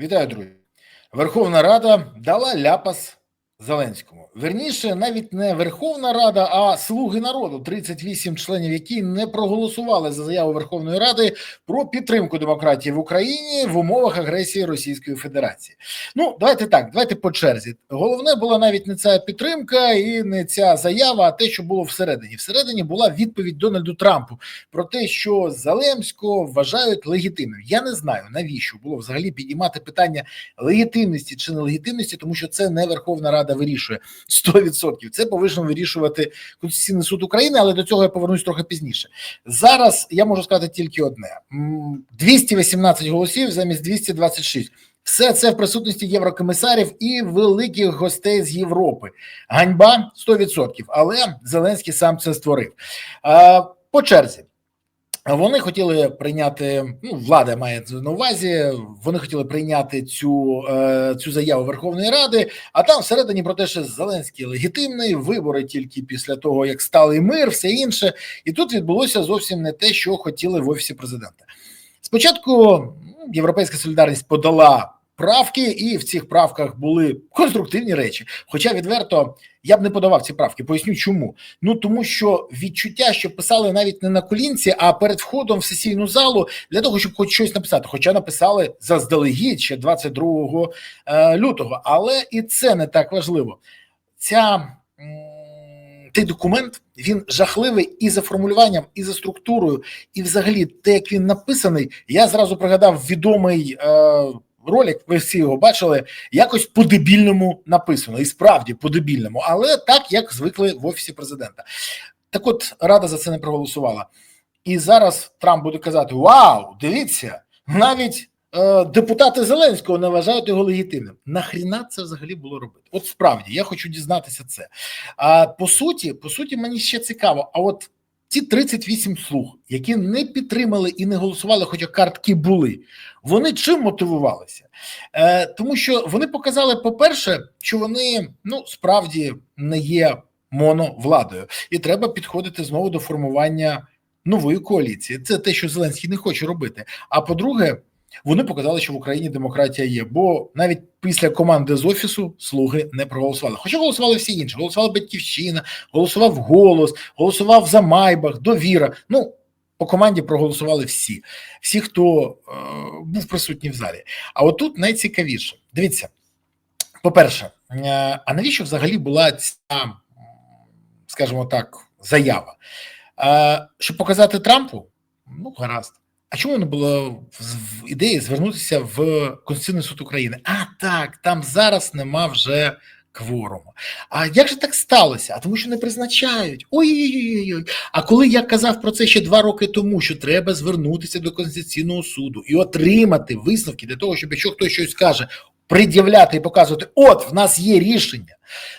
Вітаю, друзі. Верховна Рада дала ляпас Зеленському. Верніше, навіть не Верховна Рада, а слуги народу, 38 членів, які не проголосували за заяву Верховної Ради про підтримку демократії в Україні в умовах агресії Російської Федерації. Ну, давайте так, давайте по черзі. Головне була навіть не ця підтримка і не ця заява, а те, що було всередині. Всередині була відповідь Дональду Трампу про те, що Зеленського вважають легітимним. Я не знаю навіщо було взагалі підіймати питання легітимності чи нелегітимності, тому що це не Верховна Рада вирішує 100%. Це повинен вирішувати Конституційний суд України, але до цього я повернусь трохи пізніше. Зараз я можу сказати тільки одне: М, 218 голосів замість 226. Все це в присутності єврокомісарів і великих гостей з Європи. Ганьба 100%, але Зеленський сам це створив. По черзі. Вони хотіли прийняти, ну влада має на увазі. Вони хотіли прийняти цю е, цю заяву Верховної Ради. А там всередині про те, що Зеленський легітимний, вибори тільки після того, як сталий мир, все інше. І тут відбулося зовсім не те, що хотіли в офісі президента. Спочатку ну, Європейська солідарність подала правки, і в цих правках були конструктивні речі. Хоча відверто я б не подавав ці правки. Поясню, чому. Ну тому що відчуття, що писали навіть не на колінці, а перед входом в сесійну залу для того, щоб хоч щось написати. Хоча написали заздалегідь ще 22 е, лютого, але і це не так важливо. Ця цей документ він жахливий і за формулюванням, і за структурою, і взагалі те, як він написаний, я зразу пригадав відомий. Е, Ролик, ви всі його бачили, якось по-дебільному написано, і справді по-дебільному, але так як звикли в офісі президента. Так, от рада за це не проголосувала. І зараз Трамп буде казати: Вау, дивіться, навіть е, депутати Зеленського не вважають його легітимним. Нахріна це взагалі було робити? От справді я хочу дізнатися це. А по суті, по суті, мені ще цікаво. А от ці 38 слуг, які не підтримали і не голосували, хоча картки були, вони чим мотивувалися? Е, Тому що вони показали, по-перше, що вони ну справді не є моновладою, і треба підходити знову до формування нової коаліції. Це те, що Зеленський не хоче робити. А по-друге, вони показали, що в Україні демократія є, бо навіть після команди з офісу слуги не проголосували. Хоча голосували всі інші. Голосувала Батьківщина, голосував голос, голосував за Майбах, довіра. Ну по команді проголосували всі, всі, хто е, був присутній в залі. А отут найцікавіше. Дивіться, по-перше, е, а навіщо взагалі була ця, скажімо так, заява? Е, щоб показати Трампу, ну гаразд. А чому не було в ідеї звернутися в Конституційний суд України? А так, там зараз нема вже кворуму. А як же так сталося? А тому, що не призначають. Ой-ой-ой. А коли я казав про це ще два роки тому, що треба звернутися до Конституційного суду і отримати висновки для того, щоб якщо хтось щось каже, пред'являти і показувати, от в нас є рішення.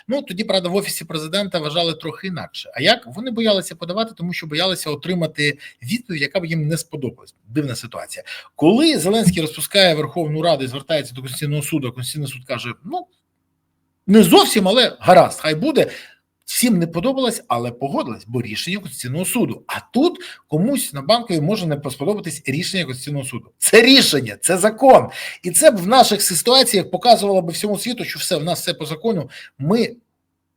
Ну тоді, правда, в офісі президента вважали трохи інакше. А як вони боялися подавати, тому що боялися отримати відповідь, яка б їм не сподобалась. Дивна ситуація. Коли Зеленський розпускає Верховну Раду і звертається до Конституційного суду, а Конституційний суд каже: ну не зовсім, але гаразд, хай буде. Всім не подобалось, але погодилась, бо рішення Конституційного суду. А тут комусь на банкові може не сподобатись рішення Конституційного суду. Це рішення, це закон. І це б в наших ситуаціях показувало б всьому світу, що все в нас все по закону. Ми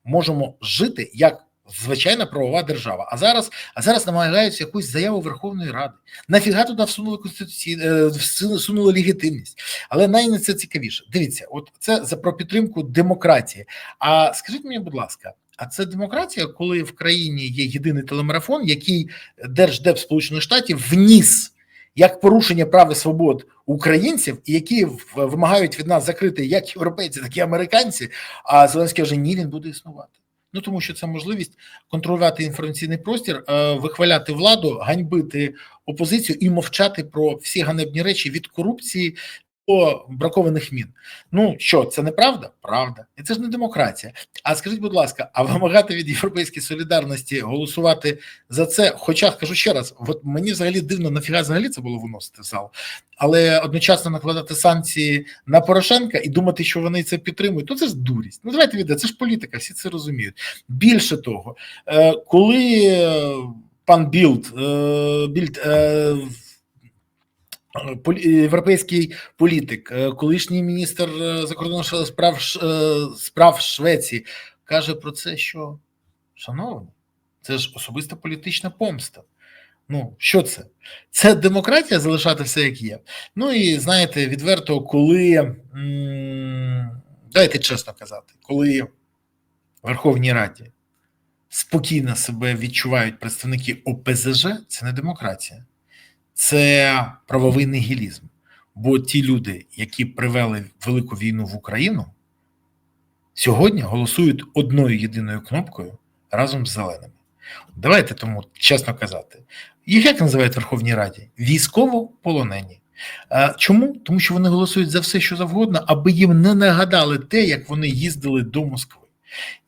можемо жити як звичайна правова держава. А зараз, а зараз намагаються якусь заяву Верховної Ради. Нафіга туди всунули конституційну е, всунули легітимність. Але найцікавіше. Дивіться, от це за про підтримку демократії. А скажіть мені, будь ласка. А це демократія, коли в країні є єдиний телемарафон, який Держдеп Сполучених Штатів вніс як порушення прав і свобод українців, і які вимагають від нас закрити як європейці, так і американці. А Зеленський каже, ні, він буде існувати. Ну тому що це можливість контролювати інформаційний простір, вихваляти владу, ганьбити опозицію і мовчати про всі ганебні речі від корупції по бракованих мін. Ну що, це неправда? Правда, і це ж не демократія. А скажіть, будь ласка, а вимагати від європейської солідарності голосувати за це? Хоча скажу ще раз, от мені взагалі дивно нафіга взагалі це було виносити в зал, але одночасно накладати санкції на Порошенка і думати, що вони це підтримують. Ну це ж дурість. Ну давайте відео, це ж політика, всі це розуміють. Більше того, коли пан Білд Білд е, полі- європейський політик, е, колишній міністр е, закордонних справ е, справ Швеції, каже про це, що шановні, це ж особиста політична помста. Ну, що це? Це демократія залишати все як є. Ну і знаєте, відверто, коли дайте чесно казати, коли Верховній Раді спокійно себе відчувають представники ОПЗЖ, це не демократія, це правовий нігілізм. Бо ті люди, які привели велику війну в Україну, сьогодні голосують одною єдиною кнопкою разом з зеленими. Давайте тому чесно казати. Їх як називають Верховній Раді? Військово-полонені. Чому? Тому що вони голосують за все, що завгодно, аби їм не нагадали те, як вони їздили до Москви.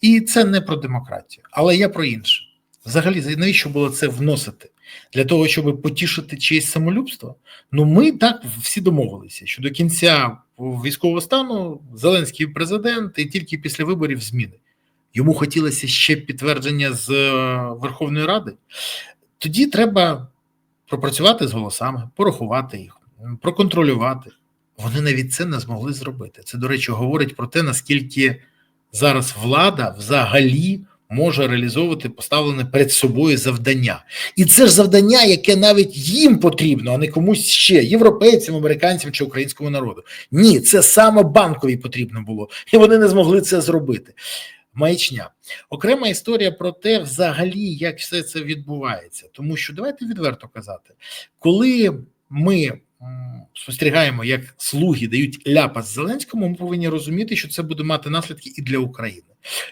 І це не про демократію, але я про інше. Взагалі, навіщо було це вносити? Для того, щоб потішити чиєсь самолюбство? Ну, ми так всі домовилися, що до кінця військового стану Зеленський президент і тільки після виборів зміни. Йому хотілося ще підтвердження з е, Верховної Ради. Тоді треба пропрацювати з голосами, порахувати їх, проконтролювати. Вони навіть це не змогли зробити. Це, до речі, говорить про те, наскільки зараз влада взагалі може реалізовувати поставлене перед собою завдання. І це ж завдання, яке навіть їм потрібно, а не комусь ще європейцям, американцям чи українському народу. Ні, це саме банкові потрібно було, і вони не змогли це зробити. Маячня. Окрема історія про те, взагалі, як все це відбувається. Тому що давайте відверто казати, коли ми спостерігаємо, як слуги дають ляпас Зеленському, ми повинні розуміти, що це буде мати наслідки і для України.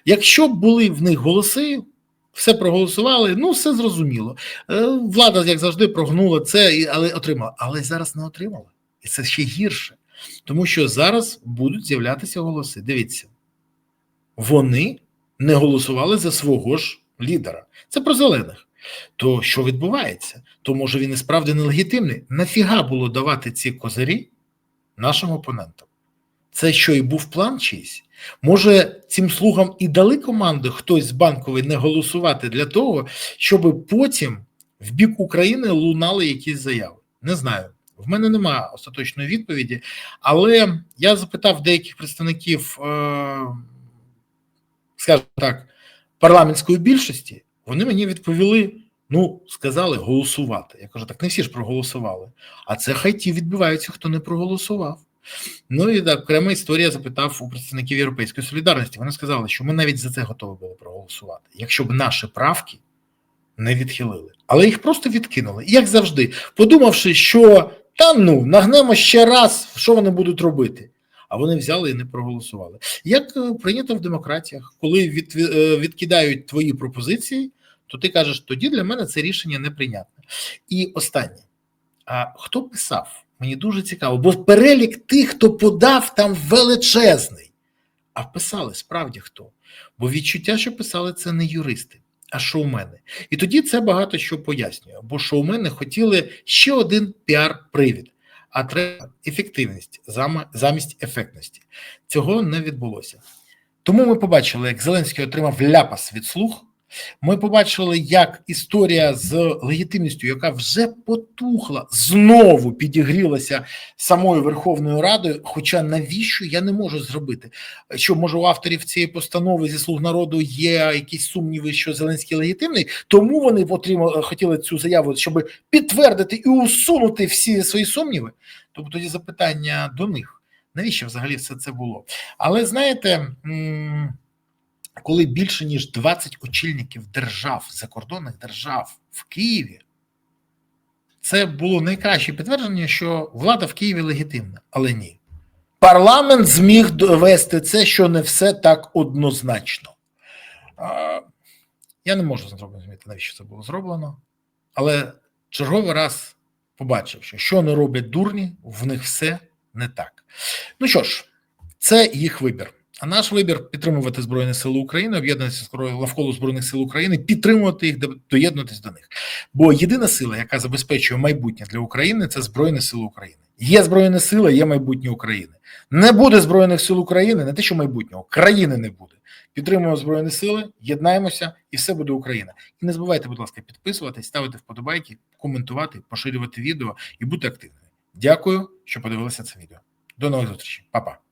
Якщо б були в них голоси, все проголосували, ну все зрозуміло. Е, Влада, як завжди, прогнула це, але отримала. Але зараз не отримала. І це ще гірше. Тому що зараз будуть з'являтися голоси. Дивіться, вони не голосували за свого ж лідера. Це про зелених. То що відбувається? То може він і справді нелегітимний. Нафіга було давати ці козирі нашим опонентам? Це що і був план чийсь? Може, цим слугам і дали команду хтось з банкової не голосувати для того, щоб потім в бік України лунали якісь заяви? Не знаю. В мене немає остаточної відповіді, але я запитав деяких представників, е, скажімо так, парламентської більшості. Вони мені відповіли: ну, сказали голосувати. Я кажу, так не всі ж проголосували. А це хай ті відбиваються, хто не проголосував. Ну і так, окрема історія запитав у представників Європейської солідарності. Вони сказали, що ми навіть за це готові були проголосувати, якщо б наші правки не відхилили. Але їх просто відкинули. Як завжди, подумавши, що там ну нагнемо ще раз, що вони будуть робити. А вони взяли і не проголосували. Як е, прийнято в демократіях, коли від, е, відкидають твої пропозиції, то ти кажеш, тоді для мене це рішення неприйнятне. І останнє. А хто писав? Мені дуже цікаво, бо перелік тих, хто подав, там величезний. А писали справді хто? Бо відчуття, що писали, це не юристи, а шоумени. І тоді це багато що пояснює, бо шоумени хотіли ще один піар-привід, а треба ефективність замість ефектності. Цього не відбулося. Тому ми побачили, як Зеленський отримав ляпас від слуг. Ми побачили, як історія з легітимністю, яка вже потухла, знову підігрілася самою Верховною Радою. Хоча навіщо я не можу зробити? Що може у авторів цієї постанови зі слуг народу є якісь сумніви, що Зеленський легітимний, тому вони отримали хотіли цю заяву, щоб підтвердити і усунути всі свої сумніви. Тобто тоді запитання до них. Навіщо взагалі все це було? Але знаєте. м, коли більше ніж 20 очільників держав, закордонних держав в Києві, це було найкраще підтвердження, що влада в Києві легітимна, але ні. Парламент зміг довести це, що не все так однозначно. Я не можу зрозуміти, навіщо це було зроблено, але черговий раз побачив, що що не роблять дурні, в них все не так. Ну що ж, це їх вибір. А наш вибір підтримувати Збройні Сили України, об'єднатися навколо Збройних сил України, підтримувати їх, доєднуватись до них. Бо єдина сила, яка забезпечує майбутнє для України, це Збройні Сили України. Є Збройні Сили, є майбутнє України. Не буде Збройних сил України, не те, що майбутнього, країни не буде. Підтримуємо Збройні Сили, єднаємося, і все буде Україна. І не забувайте, будь ласка, підписуватись, ставити вподобайки, коментувати, поширювати відео і бути активними. Дякую, що подивилися це відео. До нових зустрічей, Па-па.